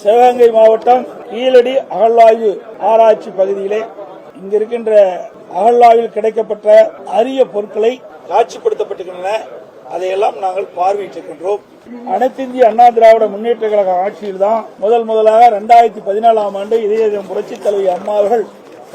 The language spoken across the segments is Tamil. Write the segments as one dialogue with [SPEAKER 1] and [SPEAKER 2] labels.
[SPEAKER 1] சிவகங்கை மாவட்டம் கீழடி அகழாய்வு ஆராய்ச்சி பகுதியிலே இங்க இருக்கின்ற அகழாய்வில் கிடைக்கப்பட்ட அரிய பொருட்களை காட்சிப்படுத்தப்பட்டிருக்கின்றன. அதையெல்லாம் நாங்கள் பார்வையிட்டிருக்கின்றோம். அனைத்திந்திய அண்ணா திராவிட முன்னேற்ற கழக ஆட்சியில் தான் முதல் முதலாக இரண்டாயிரத்தி பதினாலாம் ஆண்டு இதய புரட்சித் தலைவி அம்மா அவர்கள்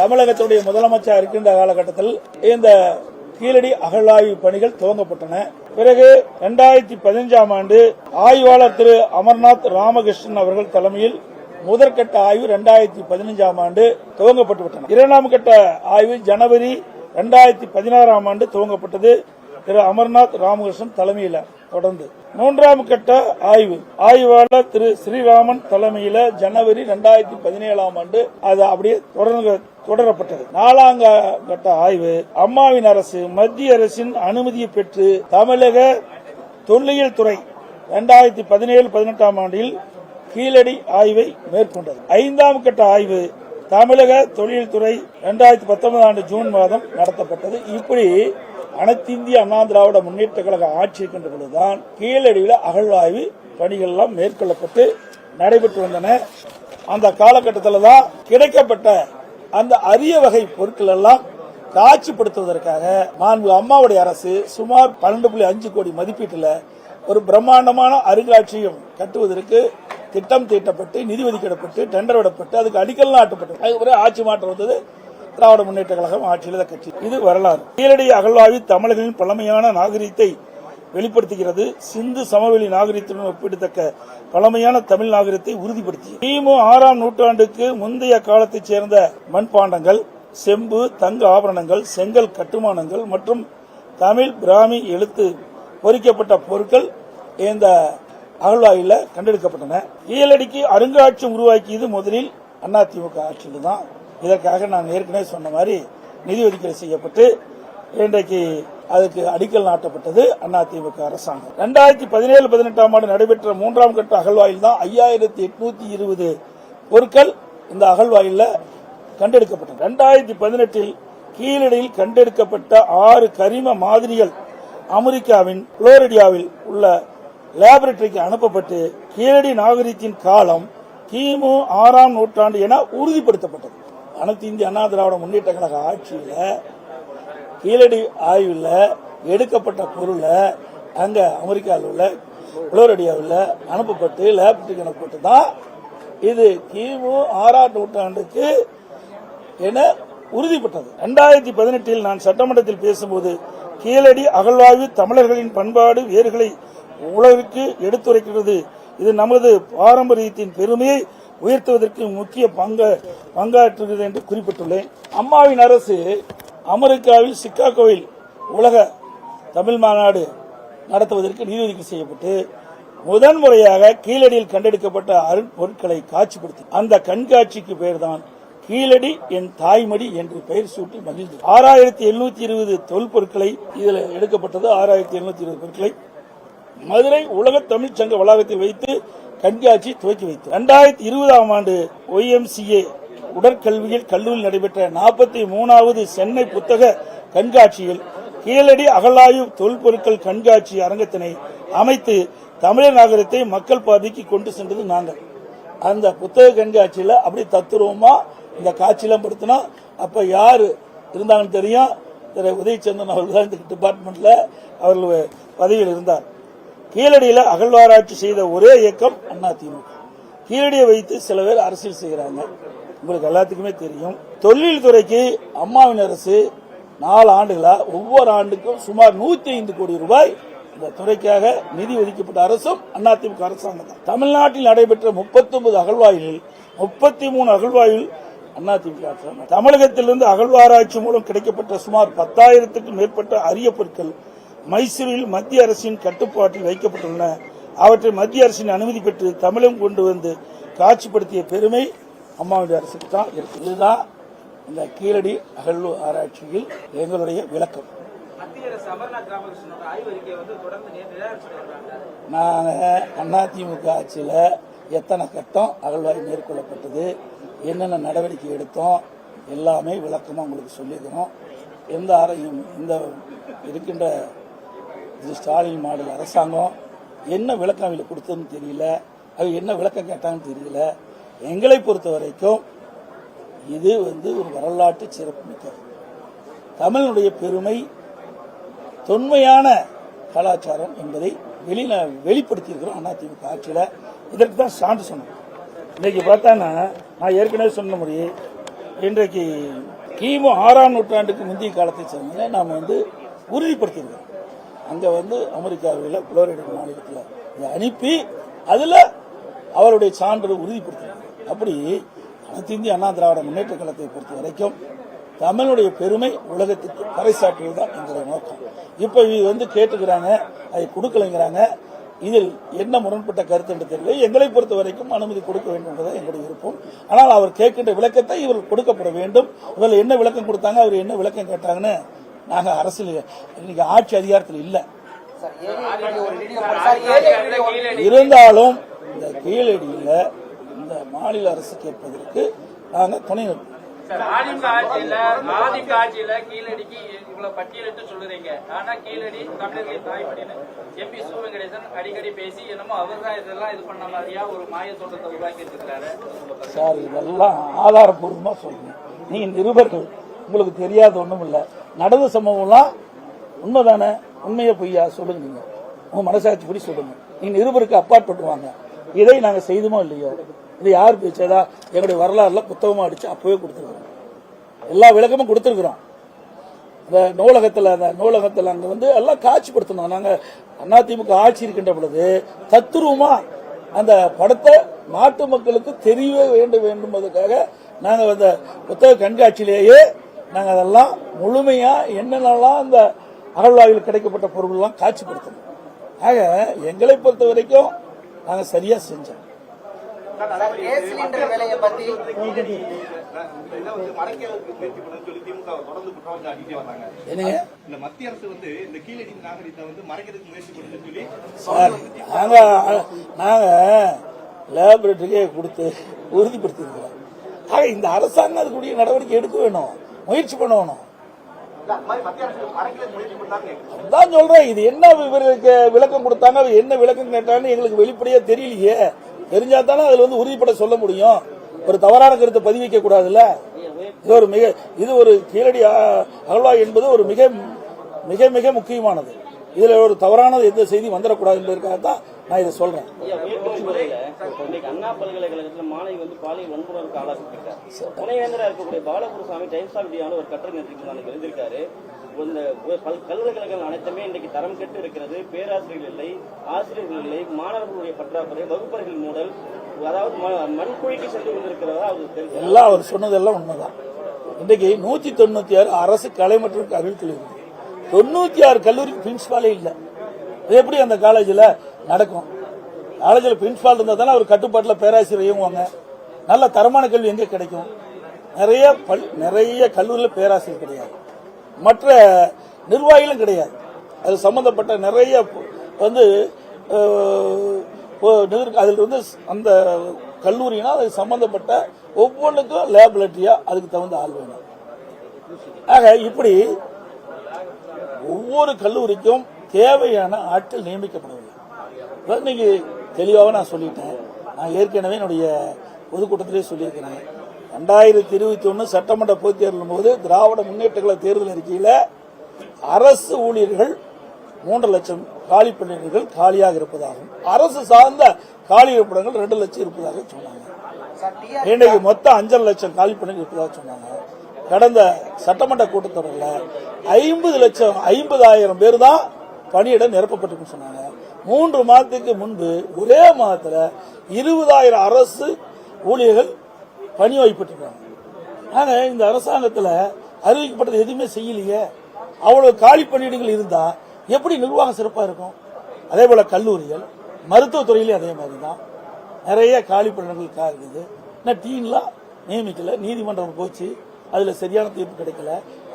[SPEAKER 1] தமிழகத்துடைய முதலமைச்சர் இருக்கின்ற காலகட்டத்தில் இந்த கீழடி அகழாய்வு பணிகள் துவங்கப்பட்டன. பிறகு இரண்டாயிரத்தி பதினஞ்சாம் ஆண்டு ஆய்வாளர் திரு அமர்நாத் ராமகிருஷ்ணன் அவர்கள் தலைமையில் முதற்கட்ட ஆய்வு இரண்டாயிரத்தி பதினஞ்சாம் ஆண்டு துவங்கப்பட்டு விட்டன. இரண்டாம் கட்ட ஆய்வு ஜனவரி இரண்டாயிரத்தி பதினாறாம் ஆண்டு துவங்கப்பட்டது. திரு அமர்நாத் ராமகிருஷ்ணன் தலைமையில் தொடர்ந்து. மூன்றாம் கட்ட ஆய்வு. ஆய்வாளர் திரு ஸ்ரீராமன் தலைமையில ஜனவரி ரெண்டாயிரத்தி பதினேழாம் ஆண்டு அது அப்படியே தொடர்ந்து தொடரப்பட்டது. நாலாம் கட்ட ஆய்வு. அம்மாவின் அரசு மத்திய அரசின் அனுமதியை பெற்று தமிழக தொல்லியல் துறை இரண்டாயிரத்தி பதினேழு பதினெட்டாம் ஆண்டில் கீழடி ஆய்வை மேற்கொண்டது. ஐந்தாம் கட்ட ஆய்வு தமிழக தொழில்துறை இரண்டாயிரத்தி பத்தொன்பதாம் ஆண்டு ஜூன் மாதம் நடத்தப்பட்டது. இப்படி அனைத்து இந்திய அண்ணா திராவிட முன்னேற்ற கழக ஆட்சி இருக்கின்ற பொழுதுதான் கீழடியில் அகழ்வாய்வு பணிகள் எல்லாம் மேற்கொள்ளப்பட்டு நடைபெற்று வந்தன. அந்த காலகட்டத்தில் தான் கிடைக்கப்பட்ட அந்த அரிய வகை பொருட்கள் எல்லாம் காட்சிப்படுத்துவதற்காக மாண்பு அம்மாவுடைய அரசு சுமார் பன்னெண்டு புள்ளி அஞ்சு கோடி மதிப்பீட்டில் ஒரு பிரம்மாண்டமான அருங்காட்சியகம் கட்டுவதற்கு திட்டம் தீட்டப்பட்டு நிதி ஒதுக்கிடப்பட்டு டெண்டர் விடப்பட்டு அதுக்கு அடிக்கல் நாட்டப்பட்டு அதுக்கு பிறகு ஆட்சி மாற்றம் வந்தது. திராவிட முன்னேற்ற கழகம் ஆட்சியில் கட்சி. இது வரலாறு. கீழடி அகழ்வாய்வு தமிழர்களின் பழமையான நாகரீகத்தை வெளிப்படுத்துகிறது. சிந்து சமவெளி நாகரிகத்துடன் ஒப்பிடத்தக்க பழமையான தமிழ் நாகரிகத்தை உறுதிப்படுத்தி. கிமு ஆறாம் நூற்றாண்டுக்கு முந்தைய காலத்தைச் சேர்ந்த மண்பாண்டங்கள் செம்பு தங்க ஆபரணங்கள் செங்கல் கட்டுமானங்கள் மற்றும் தமிழ் பிராமி எழுத்து பொறிக்கப்பட்ட பொருட்கள் இந்த அகழ்வாயில் கண்டெடுக்கப்பட்டன. ஈழடிக்கு அருங்காட்சியம் உருவாக்கியது முதலில் அதிமுக ஆட்சியில் தான் இதற்காக நான் ஏற்கனவே சொன்ன மாதிரி நிதி ஒதுக்கீடு செய்யப்பட்டு இன்றைக்கு அதுக்கு அடிக்கல் நாட்டப்பட்டது அதிமுக அரசாங்கம். இரண்டாயிரத்தி பதினேழு பதினெட்டாம் ஆண்டு நடைபெற்ற மூன்றாம் கட்ட அகழ்வாயில் தான் ஐயாயிரத்தி எட்நூத்தி இருபது பொருட்கள் இந்த அகழ்வாயில் கண்டெடுக்கப்பட்டது. இரண்டாயிரத்தி பதினெட்டில் கீழடியில் கண்டெடுக்கப்பட்ட ஆறு கரிம மாதிரிகள் அமெரிக்காவின் புளோரிடியாவில் உள்ள லேபரட்டரிக்கு அனுப்பப்பட்டு கீழடி நாகரிகத்தின் காலம் கிமு ஆறாம் நூற்றாண்டு என உறுதிப்படுத்தப்பட்டது. அனைத்து இந்திய அண்ணா திராவிட முன்னேற்ற கழக ஆட்சியில் கீழடி ஆய்வில் எடுக்கப்பட்ட பொருளை அங்கே அமெரிக்காவில் உள்ள புளோரடியாவில் அனுப்பப்பட்டு லேபரட்டரிக்கு அனுப்பப்பட்டு தான் இது கிமு ஆறாம் நூற்றாண்டுக்கு என உறுதிப்பட்டது. ரெண்டாயிரத்தி பதினெட்டில் நான் சட்டமன்றத்தில் பேசும்போது கீழடி அகழ்வாய்வு தமிழர்களின் பண்பாடு வேர்களை உலகிற்கு எடுத்துரைக்கிறது. இது நமது பாரம்பரியத்தின் பெருமையை உயர்த்துவதற்கு முக்கிய பங்கு பங்காற்றுகிறது என்று குறிப்பிட்டுள்ளேன். அம்மாவின் அரசு அமெரிக்காவில் சிக்காகோவில் உலக தமிழ் மாநாடு நடத்துவதற்கு நிதி ஒதுக்கீடு செய்யப்பட்டு முதன்முறையாக கீழடியில் கண்டெடுக்கப்பட்ட அருட்பொருட்களை காட்சிப்படுத்தி அந்த கண்காட்சிக்கு பெயர்தான் கீழடி என் தாய்மடி என்று பெயர் சூட்டி மகிழ்ந்தது. ஆறாயிரத்தி எழுநூத்தி இருபது தொல்பொருட்களை இதில் எடுக்கப்பட்டது ஆறாயிரத்தி எழுநூத்தி இருபது பொருட்களை மதுரை உலக தமிழ்ச்சங்க வளாகத்தில் வைத்து கண்காட்சி துவக்கி வைத்தது இரண்டாயிரத்தி இருபதாம் ஆண்டு ஒய்எம்சிஏ உடற்கல்வியில் கல்லூரியில் நடைபெற்ற நாற்பத்தி மூணாவது சென்னை புத்தக கண்காட்சியில் கீழடி அகலாயு தொல்பொருட்கள் கண்காட்சி அரங்கத்தினை அமைத்து தமிழர் நகரத்தை மக்கள் பார்வைக்கு கொண்டு சென்றது நாங்கள். அந்த புத்தக கண்காட்சியில் அப்படியே தத்துருவமா இந்த காட்சியெல்லாம் படுத்தினா அப்ப யார் இருந்தாங்கன்னு தெரியும். திரு உதயச்சந்திரன் அவர்கள் தான் இந்த டிபார்ட்மெண்ட்ல அவர்கள் பதவியில் இருந்தார். கீழடியில் அகழ்வாராய்ச்சி செய்த ஒரே இயக்கம் அதிமுக கீழடியை வைத்து சில பேர் அரசியல் செய்கிறாங்க. உங்களுக்கு எல்லாத்துக்குமே தெரியும். தொழில் துறைக்கு அம்மாவின் அரசு நாலு ஆண்டுகளா ஒவ்வொரு ஆண்டுக்கும் சுமார் நூத்தி ஐந்து கோடி ரூபாய் இந்த துறைக்காக நிதி ஒதுக்கப்பட்ட அரசும் அதிமுக அரசாங்கம் தான். தமிழ்நாட்டில் நடைபெற்ற முப்பத்தி அகழ்வாயில் முப்பத்தி மூணு அகழ்வாயில் அதிமுக அரசாங்கம் தமிழகத்திலிருந்து அகழ்வாராய்ச்சி மூலம் கிடைக்கப்பட்ட சுமார் பத்தாயிரத்துக்கும் மேற்பட்ட அரிய பொருட்கள் மைசூரில் மத்திய அரசின் கட்டுப்பாட்டில் வைக்கப்பட்டுள்ளன. அவற்றை மத்திய அரசின் அனுமதி பெற்று தமிழகம் கொண்டு வந்து காட்சிப்படுத்திய பெருமை அம்மாவுடைய அரசுக்கு தான் இருக்கு. இதுதான் இந்த கீழடி அகழ்வு ஆராய்ச்சியில் எங்களுடைய விளக்கம். நாங்கள் அதிமுக ஆட்சியில் எத்தனை கட்டம் அகழ்வாய் மேற்கொள்ளப்பட்டது என்னென்ன நடவடிக்கை எடுத்தோம் எல்லாமே விளக்கமாக உங்களுக்கு சொல்லியிருக்கிறோம். எந்த ஆரையும் இந்த இருக்கின்ற இது ஸ்டாலின் மாடல் அரசாங்கம். என்ன விளக்கம் அவங்களுக்கு கொடுத்ததுன்னு தெரியல. அவங்க என்ன விளக்கம் கேட்டாங்கன்னு தெரியல. எங்களை பொறுத்த வரைக்கும் இது வந்து ஒரு வரலாற்று சிறப்புமிக்கது. தமிழனுடைய பெருமை தொன்மையான கலாச்சாரம் என்பதை வெளியில வெளிப்படுத்தியிருக்கிறோம் அதிமுக ஆட்சியில். இதற்கு தான் சான்று சொன்னோம். இன்னைக்கு பார்த்தான்னா நான் ஏற்கனவே சொன்ன முறை இன்றைக்கு கிமு ஆறாம் நூற்றாண்டுக்கு முந்தைய காலத்தை சேர்ந்ததை நாம் வந்து உறுதிப்படுத்தியிருக்கிறோம். அங்கே வந்து அமெரிக்காவில் புளோரிடா மாநிலத்தில் இதை அனுப்பி அதில் அவருடைய சான்று உறுதிப்படுத்தினார் அப்படி அனைத்து இந்திய அண்ணா திராவிட முன்னேற்ற கழகத்தை பொறுத்த வரைக்கும் தமிழுடைய பெருமை உலகத்துக்கு பறைசாற்றுவது தான் எங்களுடைய நோக்கம். இப்போ இது வந்து கேட்டுக்கிறாங்க அதை கொடுக்கலைங்கிறாங்க. இதில் என்ன முரண்பட்ட கருத்து என்று தெரியல. எங்களை பொறுத்த வரைக்கும் அனுமதி கொடுக்க வேண்டும் என்பது எங்களுடைய விருப்பம். ஆனால் அவர் கேட்கின்ற விளக்கத்தை இவர் கொடுக்கப்பட வேண்டும். இவர்கள் என்ன விளக்கம் கொடுத்தாங்க அவர் என்ன விளக்கம் கேட்டாங்கன்னு நாங்கள் அரசியல் இன்னைக்கு ஆட்சி அதிகாரத்தில் இல்லை. இருந்தாலும் இந்த கீழடியில இந்த மாநில அரசு கேட்பதற்கு நாங்கள் துணை நிற்போம்
[SPEAKER 2] சார் அதிமுக ஆட்சியில அதிமுக ஆட்சியில கீழடிக்கு இவ்வளவு பட்டியலிட்டு சொல்லுறீங்க. ஆனா கீழடி தமிழர்களின் தாய்மடின்னு எம்பி சு வெங்கடேசன் அடிக்கடி பேசி என்னமோ அவர் தான் இதெல்லாம் இது பண்ண மாதிரியா ஒரு மாய தோட்டத்தை உருவாக்கி இருக்கிறாரு
[SPEAKER 1] சார் இதெல்லாம் ஆதாரப்பூர்வமா சொல்லுங்க நீங்க நிருபர்கள். உங்களுக்கு தெரியாத ஒண்ணும் இல்ல நடந்த சம்பவம்லாம் உண்மைதானே? உண்மையை பொய்யா? சொல்லுங்க. நீங்க உங்க மனசாட்சிப்படி சொல்லுங்க. நீங்க நிருபருக்கு அப்பாற்பட்டு வாங்க இதை நாங்க செய்துமோ இல்லையோ? இது யார் பேச்சதா எங்களுடைய வரலாறுல புத்தகமா அடிச்சு அப்பவே கொடுத்துருக்கோம் எல்லா விளக்கமும் கொடுத்துருக்குறோம். அந்த நூலகத்தில் அந்த நூலகத்தில் அங்கே வந்து எல்லாம் காட்சிப்படுத்தணும் நாங்கள் அதிமுக ஆட்சி இருக்கின்ற பொழுது தத்துருவமாக அந்த படத்தை நாட்டு மக்களுக்கு தெரியவே வேண்டும் வேண்டும்பதுக்காக நாங்கள் அந்த புத்தக கண்காட்சியிலேயே நாங்கள் அதெல்லாம் முழுமையாக என்னென்னலாம் அந்த அகழ்வாயில் கிடைக்கப்பட்ட பொருள்லாம் காட்சிப்படுத்தணும். ஆக எங்களை பொறுத்த வரைக்கும் நாங்கள் சரியாக செஞ்சோம்.
[SPEAKER 3] நாங்க கேஸ்
[SPEAKER 4] இந்த
[SPEAKER 1] சார் நாங்கள் நாங்கள் கொடுத்து உறுதிப்படுத்தியிருக்கிறோம் ஆக இந்த அரசாங்கம் அதுக்குரிய நடவடிக்கை எடுக்க வேணும். முயற்சி பண்ணணும். அதான் சொல்றேன் இது என்ன இவருக்கு விளக்கம் கொடுத்தாங்க என்ன விளக்கம் கேட்டான்னு எங்களுக்கு வெளிப்படையா தெரியலையே. தெரிஞ்சா தானே அதுல வந்து உறுதிப்பட சொல்ல முடியும். ஒரு தவறான கருத்தை பதிவிக்க கூடாதுல்ல? இது ஒரு மிக இது ஒரு கீழடி அகழ்வாய் என்பது ஒரு மிக மிக மிக முக்கியமானது. இதுல ஒரு தவறான எந்த செய்தி வந்துடக்கூடாது என்பதற்காக தான் நான் இதை
[SPEAKER 5] இன்னைக்கு அண்ணா பல்கலைக்கழகத்துல மாணவி வந்து பாலியல் வன்முறைக்கு ஆளாக்கப்பட்டிருக்காரு துணைவேந்தரா இருக்கக்கூடிய பாலகுருசாமி டைம்ஸ் ஆஃப் இந்தியாவில் ஒரு கட்டுரை நாளைக்கு எழுதியிருக்காரு. இந்த பல்- பல்கலைக்கழகங்கள் அனைத்துமே இன்னைக்கு தரம் கெட்டு இருக்கிறது. பேராசிரியர்கள் இல்லை ஆசிரியர்கள் இல்லை மாணவர்களுடைய பற்றாக்குறை வகுப்பறைகள் மூடல் அதாவது மண்குழிக்கு சென்று கொண்டிருக்கிறதா
[SPEAKER 1] எல்லாம் அவர் சொன்னதெல்லாம் உண்மைதான். இன்றைக்கு நூத்தி தொண்ணூத்தி ஆறு அரசு கலை மற்றும் அறிவியல் கல்லூரி. தொண்ணூத்தி ஆறு கல்லூரிக்கு பிரின்சிபாலே இல்ல. எப்படி அந்த காலேஜில் நடக்கும். காலேஜில் பிரின்சிபால் இருந்தால் தானே அவர் கட்டுப்பாட்டில் பேராசிரியர் இயங்குவாங்க. நல்ல தரமான கல்வி எங்கே கிடைக்கும்? நிறைய பல் நிறைய கல்லூரியில் பேராசிரியர் கிடையாது. மற்ற நிர்வாகிகளும் கிடையாது. அது சம்பந்தப்பட்ட நிறைய வந்து அதில் வந்து அந்த கல்லூரினா அது சம்பந்தப்பட்ட ஒவ்வொன்றுக்கும் லேபிலிட்டியாக அதுக்கு தகுந்த ஆள் வேணும். ஆக இப்படி ஒவ்வொரு கல்லூரிக்கும் தேவையான ஆட்கள் நியமிக்கப்பட வேண்டும். இன்னைக்கு தெளிவாக நான் சொல்லிட்டேன். நான் ஏற்கனவே என்னுடைய பொதுக்கூட்டத்திலே சொல்லியிருக்கிறேன். ரெண்டாயிரத்தி இருபத்தி ஒன்று சட்டமன்ற பொதுத் தேர்தலும் போது திராவிட முன்னேற்ற கழக தேர்தல் அறிக்கையில் அரசு ஊழியர்கள் மூன்று லட்சம் காலி பணியிடங்கள் காலியாக இருப்பதாகவும் அரசு சார்ந்த காலி இருப்பிடங்கள் ரெண்டு லட்சம் இருப்பதாக சொன்னாங்க. இன்றைக்கு மொத்தம் அஞ்சரை லட்சம் காலி பணிகள் இருப்பதாக சொன்னாங்க. கடந்த சட்டமன்ற கூட்டத்தொடரில் ஐம்பது லட்சம் ஐம்பதாயிரம் பேர் தான் பணியிடம் நிரப்பப்பட்டிருக்குன்னு சொன்னாங்க. மூன்று மாதத்துக்கு முன்பு ஒரே மாதத்தில் இருபதாயிரம் அரசு ஊழியர்கள் பணி வாய்ப்பட்டிருக்காங்க. ஆனால் இந்த அரசாங்கத்தில் அறிவிக்கப்பட்டது எதுவுமே செய்யலையே. அவ்வளோ காலி பணியிடங்கள் இருந்தால் எப்படி நிர்வாகம் சிறப்பாக இருக்கும்? அதே போல் கல்லூரிகள் மருத்துவத்துறையிலையும் அதே மாதிரி தான் நிறைய காலி பணியிடங்கள் இருக்குது. இன்னும் டீன்லாம் நியமிக்கல. நீதிமன்றம் போச்சு. அதில் சரியான தீர்ப்பு கிடைக்கல.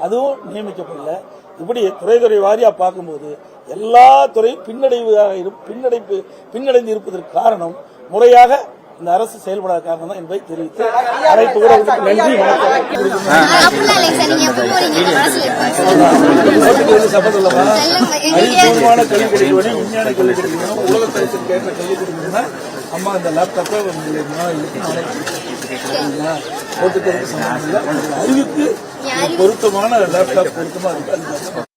[SPEAKER 1] அதுவும் நியமிக்கப்படல. இப்படி துறை துறை வாரியாக பார்க்கும்போது எல்லா துறையும் பின்னடைவதாக இரு- பின்னடைப்பு பின்னடைந்து இருப்பதற்கு காரணம் முறையாக இந்த அரசு செயல்படாத காரணம் தான் என்பதை தெரிவித்து அனைத்து ஊடகத்துக்கு நன்றி வணக்கம். அறிவுபூர்வமான கல்வி விஞ்ஞான கல்வி கிடைக்க வேண்டும் ஏற்ற கல்வி அம்மா இந்த லேப்டாப்பை உங்களுடைய போட்டுக்கிறதுக்கு அறிவுக்கு பொருத்தமான லேப்டாப் பொருத்தமா இருக்கு.